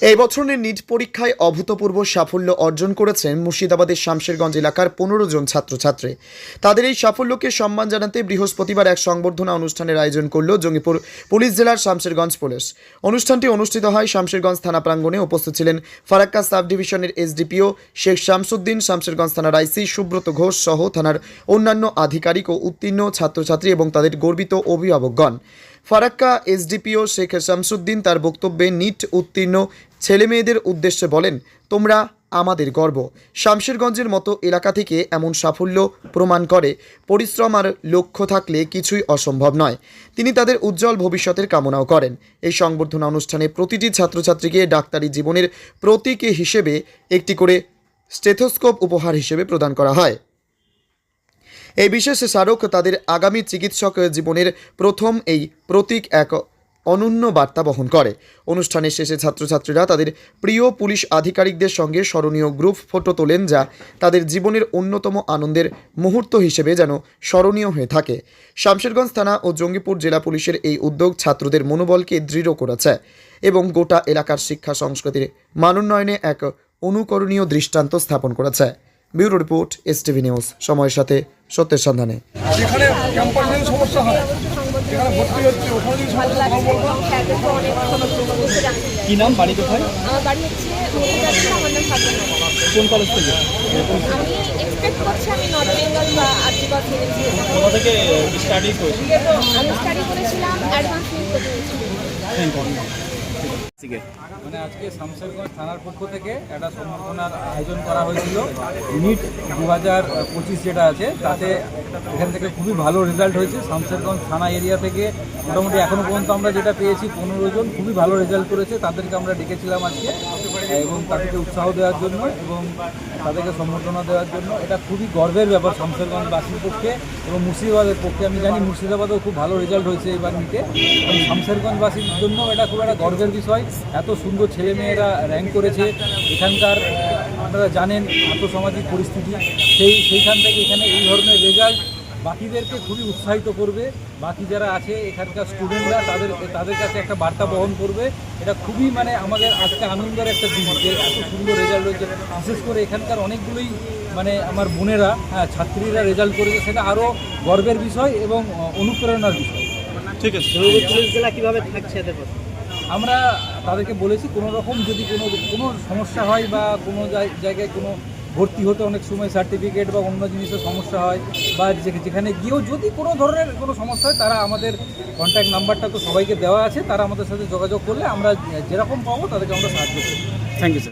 এই বছরের নিট পরীক্ষায় অভূতপূর্ব সাফল্য অর্জন করেছেন মুর্শিদাবাদের শামশেরগঞ্জ এলাকার পনেরো জন ছাত্রছাত্রী। তাদের এই সাফল্যকে সম্মান জানাতে বৃহস্পতিবার এক সংবর্ধনা অনুষ্ঠানের আয়োজন করল জঙ্গিপুর পুলিশ জেলার শামশেরগঞ্জ পুলিশ। অনুষ্ঠানটি অনুষ্ঠিত হয় শামশেরগঞ্জ থানা প্রাঙ্গণে। উপস্থিত ছিলেন ফারাক্কা সাব ডিভিশনের এসডিপিও শেখ শামসুদ্দিন, শামশেরগঞ্জ থানার আইসি সুব্রত ঘোষ সহ থানার অন্যান্য আধিকারিক ও উত্তীর্ণ ছাত্রছাত্রী এবং তাদের গর্বিত অভিভাবকগণ। ফারাক্কা এসডিপিও শেখ শামসুদ্দিন তার বক্তব্যে নিট উত্তীর্ণ ছেলেমেয়েদের উদ্দেশ্যে বলেন, তোমরা আমাদের গর্ব। শামশেরগঞ্জের মতো এলাকা থেকে এমন সাফল্য প্রমাণ করে। পরিশ্রম আর লক্ষ্য থাকলে কিছুই অসম্ভব নয়। তিনি তাদের উজ্জ্বল ভবিষ্যতের কামনাও করেন। এই সংবর্ধনা অনুষ্ঠানে প্রতিটি ছাত্রছাত্রীকে ডাক্তারি জীবনের প্রতীক হিসেবে একটি করে স্টেথোস্কোপ উপহার হিসেবে প্রদান করা হয়। এই বিশেষ স্মারক তাদের আগামী চিকিৎসক জীবনের প্রথম এই প্রতীক এক অনন্য বার্তা বহন করে। অনুষ্ঠানের শেষে ছাত্রছাত্রীরা তাদের প্রিয় পুলিশ আধিকারিকদের সঙ্গে স্মরণীয় গ্রুপ ফটো তোলেন যা তাদের জীবনের অন্যতম আনন্দের মুহূর্ত হিসেবে যেন স্মরণীয় হয়ে থাকে। শামশেরগঞ্জ থানা ও জঙ্গিপুর জেলা পুলিশের এই উদ্যোগ ছাত্রদের মনোবলকে দৃঢ় করেছে এবং গোটা এলাকার শিক্ষা সংস্কৃতির মানোন্নয়নে এক অনুকরণীয় দৃষ্টান্ত স্থাপন করেছে। Bureau report S TV news সময়ের সাথে সত্যের সন্ধানে। যেখানে ক্যাম্পাস সমস্যা হয় ভর্তি হচ্ছে ওখানে সমস্যা লাগছে। এবং স্যারদেরকে অনেক সমস্ত কিছু জানতে চাই। কি নাম বাড়ি কোথায়? আমার বাড়ি হচ্ছে আমার নাম কোন কলেজ থেকে? আমি এক্সপেক্ট করছি আমি নর্থ বেঙ্গল বা আর্টিকল থেকে যেতে পারি। কোথা থেকে স্টাডি করেছি? আমি স্টাডি করেছিলাম অ্যাডভান্স মানে আজকে শামশেরগঞ্জ থানার পক্ষ থেকে একটা সম্বর্ধনার আয়োজন করা হয়েছিল। নিট দু হাজার পঁচিশ যেটা আছে, তাতে এখান থেকে খুবই ভালো রেজাল্ট হয়েছে। শামশেরগঞ্জ থানা এরিয়া থেকে মোটামুটি এখনও পর্যন্ত আমরা যেটা পেয়েছি, পনেরো জন খুবই ভালো রেজাল্ট করেছে। তাদেরকে আমরা ডেকেছিলাম আজকে, এবং তাদেরকে উৎসাহ দেওয়ার জন্য এবং তাদেরকে সম্বর্ধনা দেওয়ার জন্য। এটা খুবই গর্বের ব্যাপার শামশেরগঞ্জবাসীর পক্ষে এবং মুর্শিদাবাদের পক্ষে। আমি জানি মুর্শিদাবাদেও খুব ভালো রেজাল্ট হয়েছে এবার নিতে এবং শামশেরগঞ্জবাসীর জন্য এটা খুব একটা গর্বের বিষয় এত সুন্দর ছেলেমেয়েরা র্যাঙ্ক করেছে। এখানকার আপনারা জানেন আর্থসামাজিক পরিস্থিতি। সেই সেইখান থেকে এখানে এই ধরনের রেজাল্ট বাকিদেরকে খুবই উৎসাহিত করবে। বাকি যারা আছে এখানকার স্টুডেন্টরা তাদের তাদের কাছে একটা বার্তা বহন করবে। এটা খুবই মানে আমাদের আজকে আনন্দের একটা দিন যে এত সুন্দর রেজাল্ট হয়েছে বিশেষ করে এখানকার অনেকগুলোই মানে আমার বোনেরা হ্যাঁ ছাত্রীরা রেজাল্ট করেছে। সেটা আরও গর্বের বিষয় এবং অনুপ্রেরণার বিষয়। ঠিক আছে। আমরা তাদেরকে বলেছি, কোনো রকম যদি কোনো কোনো সমস্যা হয় বা কোনো জায়- জায়গায় কোনো ভর্তি হতে অনেক সময় সার্টিফিকেট বা অন্য জিনিসের সমস্যা হয় বা যেখানে গিয়েও যদি কোনো ধরনের কোনো সমস্যা হয়, তারা আমাদের কন্ট্যাক্ট নাম্বারটা তো সবাইকে দেওয়া আছে, তারা আমাদের সাথে যোগাযোগ করলে আমরা যেরকম পাবো তাদেরকে আমরা সাহায্য করি থ্যাংক ইউ স্যার